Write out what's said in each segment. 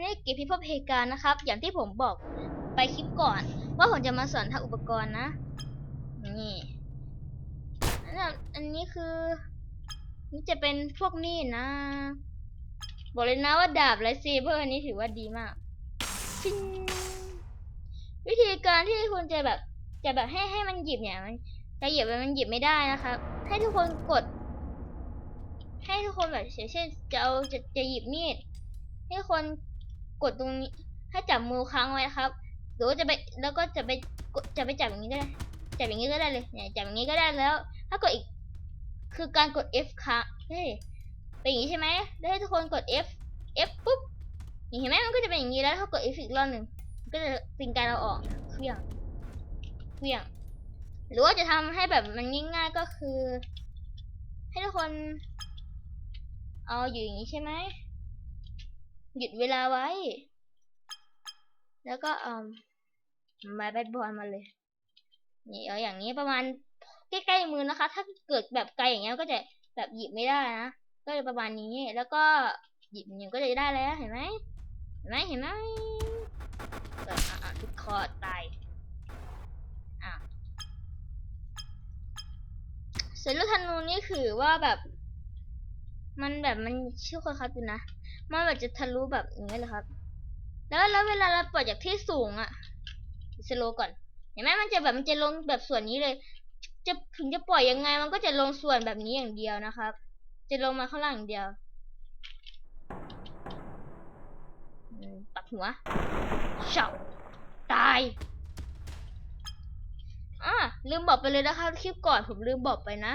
วันนี้กิจพิภพเหตุการณ์นะครับ อย่างที่ผมบอกไปคลิปก่อน ว่าผมจะมาสอนทำอุปกรณ์นะ นี่อันนี้คือ นี่จะเป็นพวกนี่นะ บอกเลยนะว่าดาบไรเซเบอร์อันนี้ถือว่าดีมากฟิงวิธีการที่คุณจะแบบจะแบบให้ให้มันหยิบเนี่ยมันจะหยิบมันหยิบไม่ได้นะครับ ให้ทุกคนกด ให้ทุกคนแบบเช่นจะเอาจะจะหยิบมีดให้คน กดตรงนี้ให้จับมือค้างไว้นะครับ หรือว่าจะไปแล้วก็จะไปกดจะไปจับอย่างนี้ก็ได้ จับอย่างนี้ก็ได้เลยเนี่ยจับอย่างนี้ก็ได้แล้ว ถ้ากดอีกคือการกด F ค้างเฮ้ยเป็นอย่างนี้ใช่ไหมแล้วให้ทุกคนกด F F ปุ๊บเห็นไหมมันก็จะเป็นอย่างนี้แล้วถ้ากด F อีกรอบหนึ่งก็จะเป็นการเราออกเครื่องเครื่องหรือว่าจะทำให้แบบมันง่ายๆก็คือ ให้ทุกคน เอาอยู่อย่างนี้ใช่ไหม หยุดเวลาไว้ แล้วก็เอามาแบดบอลมาเลย นี่เอาอย่างนี้ประมาณใกล้ๆมือนะคะ ถ้าเกิดแบบไกลอย่างเงี้ยก็จะแบบหยิบไม่ได้นะ ก็จะประมาณนี้ แล้วก็หยิบอย่างก็จะได้แล้วเห็นไหมเห็นไหมเห็นไหมเอออะอะทุกคอตายอะส่วนลูกธนูนี่คือว่าแบบ มันแบบมันชื่อคนครับอยู่นะ มันแบบจะทะลุแบบอย่างนี้เลยครับ แล้วแล้วเวลาเราปล่อยจากที่สูงอะสโลว์ก่อน เห็นไหมมันจะแบบมันจะลงแบบส่วนนี้เลย จะถึงจะปล่อยยังไง มันก็จะลงส่วนแบบนี้อย่างเดียวนะครับ จะลงมาข้างล่างอย่างเดียวปักหัวเฉาตายอะลืมบอกไปเลยนะคะคลิปก่อนผมลืมบอกไปนะ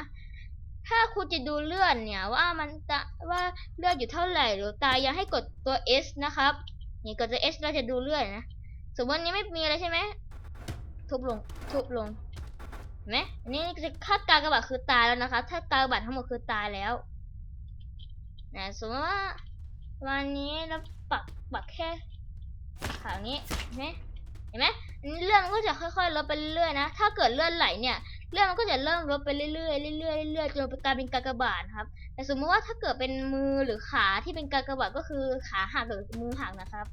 ถ้าคุณจะดูเลือดเนี่ยว่ามันจะว่าเลือดอยู่เท่าไหร่หรือตายยังให้กดตัว S นะครับนี่กดตัว S เราจะดูเลือดนะสมมตินี้ไม่มีอะไรใช่ไหมทุบลงทุบลงเห็นไหมอันนี้จะค่ากากระบาทคือตายแล้วนะคะถ้ากากบาททั้งหมดคือตายแล้วนะสมมติว่าวันนี้เราปักปักแค่ขางนี้เห็นไหมเห็นไหมอันนี้เลือนมันก็จะค่อยๆลดไปเรื่อยๆนะ ถ้าเกิดเลือนไหลเนี่ย เลื่อนมันก็จะเริ่มลดไปเรื่อยๆเรื่อยๆเรื่อยๆจนกลายเป็นกากบาทครับ แต่สมมติว่าถ้าเกิดเป็นมือหรือขาที่เป็นกากบาทก็คือขาหักหรือมือหักนะครับ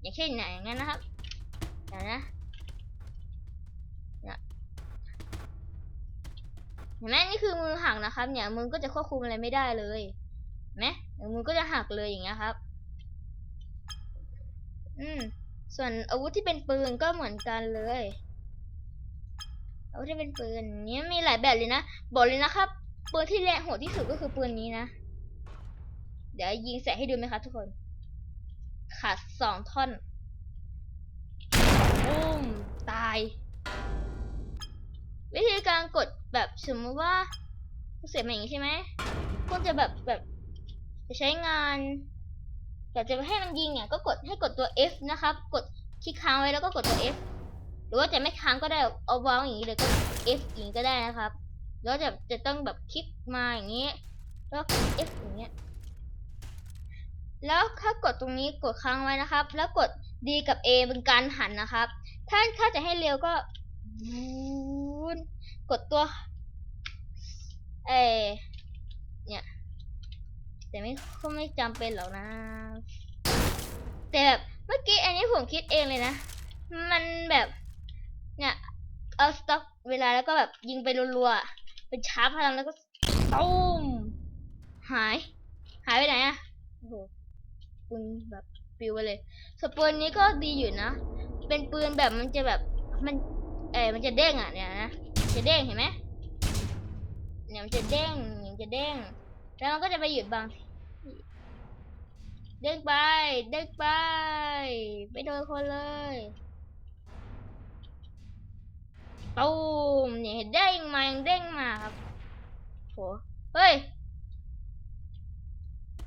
อย่างเช่นไหนอย่างนั้นนะครับเดี๋ยวนะเนี่ยเห็นไหมนี่คือมือหักนะครับ เนี่ยมือก็จะควบคุมอะไรไม่ได้เลยเห็นไหมมือก็จะหักเลยอย่างเงี้ยครับ อืม ส่วนอาวุธที่เป็นปืนก็เหมือนกันเลย อาวุธที่เป็นปืนนี้มีหลายแบบเลยนะ บอกเลยนะครับปืนที่แรงโหดที่สุดก็คือปืนนี้นะ เดี๋ยวยิงใส่ให้ดูไหมครับทุกคน ขาดสองท่อนปุ้มตาย วิธีการกดแบบสมมติว่าเสียบมาอย่างนี้ใช่ไหมคุณจะแบบแบบจะใช้งานแต่จะให้มันยิงเนี่ยก็กดให้กดตัว F นะครับ กดคลิกค้างไว้แล้วก็กดตัว F รือว่าจะไม่ค้างก็ได้เอาวางอย่างนี้เลยก็ F อย่างนี้ก็ได้นะครับแล้วจะจะต้องแบบคลิกมาอย่างนี้ แล้ว F อย่างเงี้ยแล้วถ้ากดตรงนี้กดค้างไว้นะครับ แล้วกด D กับ A เป็นการหันนะครับ ถ้าถ้าจะให้เร็วก็วูนกดตัวเออเนี่ยแต่ไม่ก็ไม่จำเป็นหรอกนะ แต่แบบเมื่อกี้อันนี้ผมคิดเองเลยนะ มันแบบ เนี่ย เอาสต็อกเวลาแล้วก็แบบยิงไปรัวๆเป็นชาร์จพลังแล้วก็ตุ้มหาย หายไปไหนอะโอ้โหปืนแบบปิวไปเลยสปืนนี้ก็ดีอยู่นะ เป็นปืนแบบมันจะแบบมัน เออมันจะเด้งอะเนี่ยนะ จะเด้งเห็นไหมเนี่ยมันจะเด้งมันจะเด้ง แล้วมันก็จะไปหยุดบางเด้งไป เด้งไป ไม่โดนคนเลย ตูมเนี่ยเด้งมายังเด้งมาครับโหเฮ้ย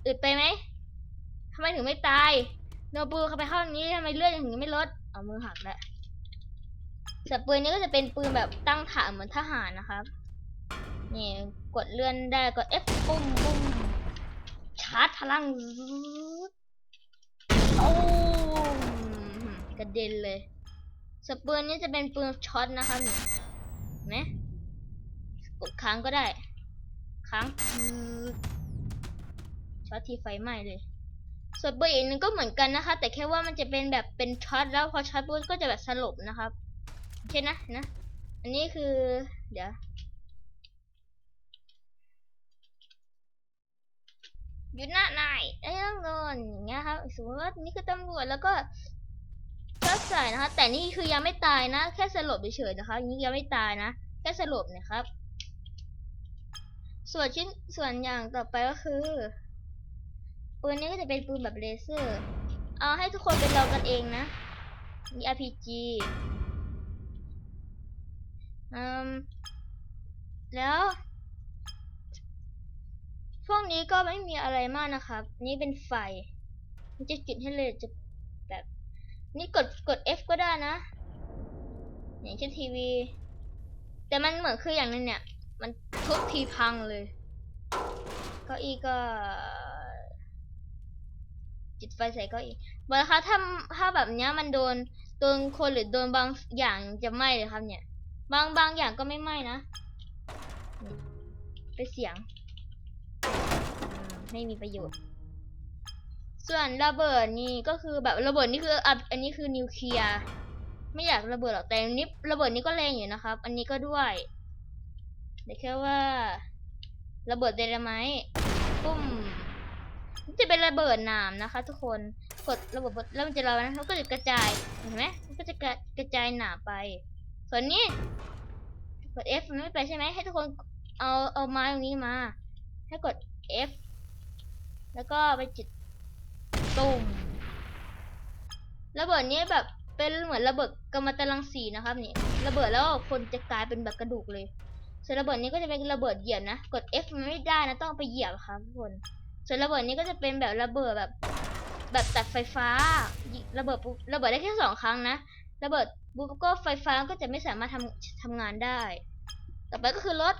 อึดไปไหมทำไมถึงไม่ตาย โนบูเข้าไปห้องนี้ทำไมเลือดยังถึงไม่ลดเอามือหักแล้วแต่ปืนนี้ก็จะเป็นปืนแบบตั้งฐานเหมือนทหารนะครับ นี่กดเลื่อนได้กด F ปุ้มปุ้มชาร์จพลังโอ้มกระเด็นเลย สปืนนี้จะเป็นปืนช็อตนะคะห็นไหมกดค้างก็ได้ ค้างช็อตทีไฟไหม้เลยส่วนปืนอีกหนึงก็เหมือนกันนะคะ แต่แค่ว่ามันจะเป็นแบบเป็นช็อตแล้วพอช็อตปุ๊บก็จะแบบสลบนะครับโอเคนะนะ อันนี้คือ เดี๋ยวหยุดหน้านายไอ้ต้องโดนอย่างเงี้ยครับสมมติว่านี่คือตำรวจแล้วก็ ก็ใส่นะคะ แต่นี่คือยังไม่ตายนะ แค่สลบเฉยๆนะคะนี่ยังไม่ตายนะ แค่สลบเนะครับ ส่วนชิ้นส่วนอย่างต่อไปก็คือปืนนี้ก็จะเป็นปืนแบบเลเซอร์ เอาให้ทุกคนเป็นลองกันเองนะ มี RPG อืม แล้ว พวกนี้ก็ไม่มีอะไรมากนะครับ นี่เป็นไฟ มันจะจุดให้เลยจะ นี่กดกด F ก็ได้นะ อย่างเช่นทีวี แต่มันเหมือนคืออย่างหนึงเนี่ย มันทุบทีพังเลยเก้าอี้ก็จุดไฟใส่เก้าอี้เวลาถ้าถ้าแบบเนี้ยมันโดนโดนคนหรือโดนบางอย่างจะไหม้เลยครับ เนี่ย บางบางอย่างก็ไม่ไหม้นะเป็นเสียง ไม่มีประโยชน์ ส่วนระเบิดนี่ก็คือแบบระเบิดนี่คืออันอันนี้คือนิวเคลียร์ไม่อยากระเบิดหรอกแต่นี้ระเบิดนี้ก็แรงอยู่นะครับ อันนี้ก็ด้วยแต่แค่ว่า ระเบิดเดลไมต์ปุ้มมันจะเป็นระเบิดหนามนะคะ ทุกคนกดระเบิดแล้วมันจะลอยนะแล้วก็จะกระจายเห็นไหมมันก็จะกระกระจายหนาไป ส่วนนี้กด F มันไม่ไปใช่ไหมให้ทุกคนเอาเอาไม้ตรงนี้มา ให้กด F แล้วก็ไปจุด ตุ้มระเบิดนี้แบบเป็นเหมือนระเบิดกำมะตรังสีนะครับนี่ระเบิดแล้วคนจะกลายเป็นแบบกระดูกเลยส่วนระเบิดนี้ก็จะเป็นระเบิดเหยียบนะ กด F มันไม่ได้นะต้องไปเหยียบครับทุกคน ส่วนระเบิดนี้ก็จะเป็นแบบระเบิดแบบ แบบตัดไฟฟ้า ระเบิดระเบิดได้แค่สองครั้งนะ ระเบิดปุ๊บก็ไฟฟ้าก็จะไม่สามารถทำทำงานได้ ต่อไปก็คือรถ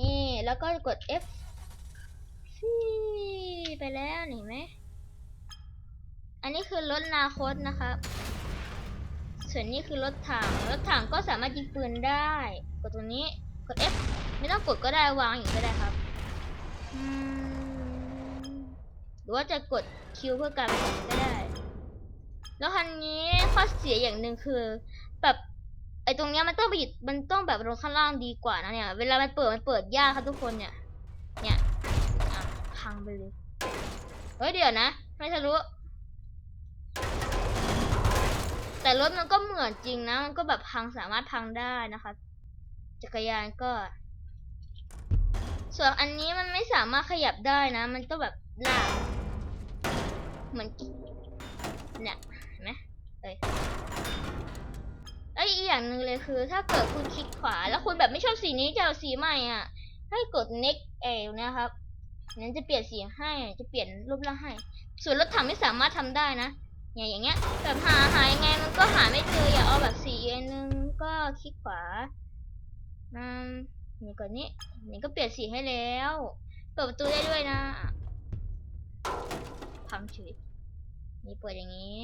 นี่แล้วก็กด F ไปแล้วนี่เห็นไหม นนี้คือรถนาคตนะครับ ส่วนนี้คือรถถัง รถถังก็สามารถยิงปืนได้ กดตรงนี้ กด F ไม่ต้องกดก็ได้วางอยู่ก็ได้ครับ หรือว่าจะกด Q เพื่อการเป็นก็ได้ แล้วคันนี้ข้อเสียอย่างหนึ่งคือแบบไอ้ตรงเนี้ยมันต้องไปหยุดมันต้องแบบลงข้างล่างดีกว่านะเนี่ย เวลามันเปิดมันเปิดยากครับทุกคนเนี่ย เนี่ยพังไปเลย เฮ้ยเดี๋ยวนะ ไม่ทะลุ แต่รถมันก็เหมือนจริงนะ มันก็แบบพังสามารถพังได้นะคะจักรยานก็ ส่วนอันนี้มันไม่สามารถขยับได้นะ มันต้องแบบลากเหมือนเนี่ยเห็นไหมเอ้ยแล้วอีกอย่างหนึ่งเลยคือ ถ้าเกิดคุณคลิกขวา แล้วคุณแบบไม่ชอบสีนี้จะเอาสีใหม่อะ ให้กด next เอวนะครับนั้นจะเปลี่ยนสีให้จะเปลี่ยนรูปร่างให้ ส่วนรถถังไม่สามารถทำได้นะ เนี่ยอย่างเงี้ยแบบหาหายังไงมันก็หาไม่เจออย่าเอาแบบสีอันนึงก็คลิกขวาอืมนี่ก่อนนี้นี่ก็เปลี่ยนสีให้แล้วเปิดประตูได้ด้วยนะพังเฉยนี่เปิดอย่างนี้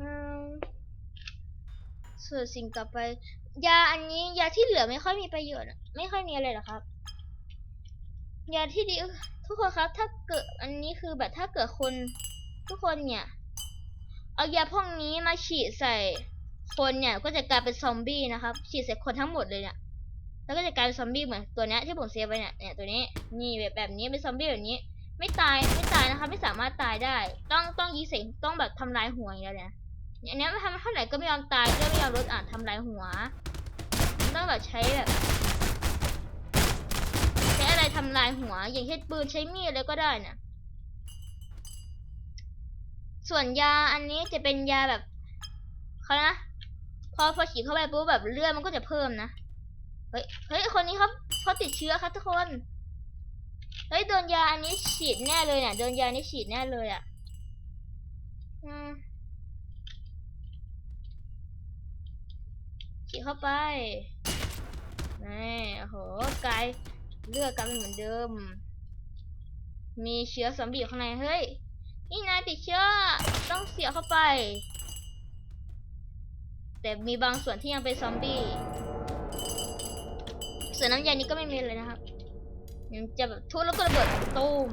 อืมส่วนสิ่งต่อไป ยาอันนี้ยาที่เหลือไม่ค่อยมีประโยชน์ไม่ค่อยมีอะไรหรอครับยาที่ดีทุกคนครับ ถ้าเกิดอันนี้คือแบบถ้าเกิดคน ทุกคนเนี่ย เอายาพวกนี้มาฉีดใส่คนเนี่ยก็จะกลายเป็นซอมบี้นะครับฉีดใส่คนทั้งหมดเลยเนี่ยแล้วก็จะกลายเป็นซอมบี้เหมือนตัวนี้ที่ผมเซฟไปเนี่ยเนี่ยตัวนี้นี่แบบแบบนี้เป็นซอมบี้แบบนี้ ไม่ตายไม่ตายนะคะไม่สามารถตายได้ ต้องต้องยีเสียงต้องแบบทำลายหัวอย่างเดียวเนี่ยอันเนี้ยทำเท่าไหร่ก็ไม่ยอมตายก็ไม่ยอมลดอ่านทำลายหัวต้องแบบใช้แบบใช้อะไรทำลายหัว อย่างเช่นปืนใช้มีดอะไรก็ได้นี่ย ส่วนยาอันนี้จะเป็นยาแบบเขานะ พอพอฉีดเข้าไปปุ๊บแบบเลือดมันก็จะเพิ่มนะ เฮ้ย เฮ้ย คนนี้ครับเขาติดเชื้อครับทุกคน เฮ้ย โดนยาอันนี้ฉีดแน่เลยเนี่ยโดนยานี้ฉีดแน่เลยอะ อืมฉีดเข้าไปนี่โอ้โหกลายเลือดกลายเป็นเหมือนเดิม มีเชื้อซอมบี้อยู่ข้างใน เฮ้ย นี่นายติดเชื้อต้องเสียเข้าไป แต่มีบางส่วนที่ยังเป็นซอมบี้ส่วนน้ำยานี้ก็ไม่มีเลยนะครับยังจะแบบทุบแล้วก็ระเบิดตูม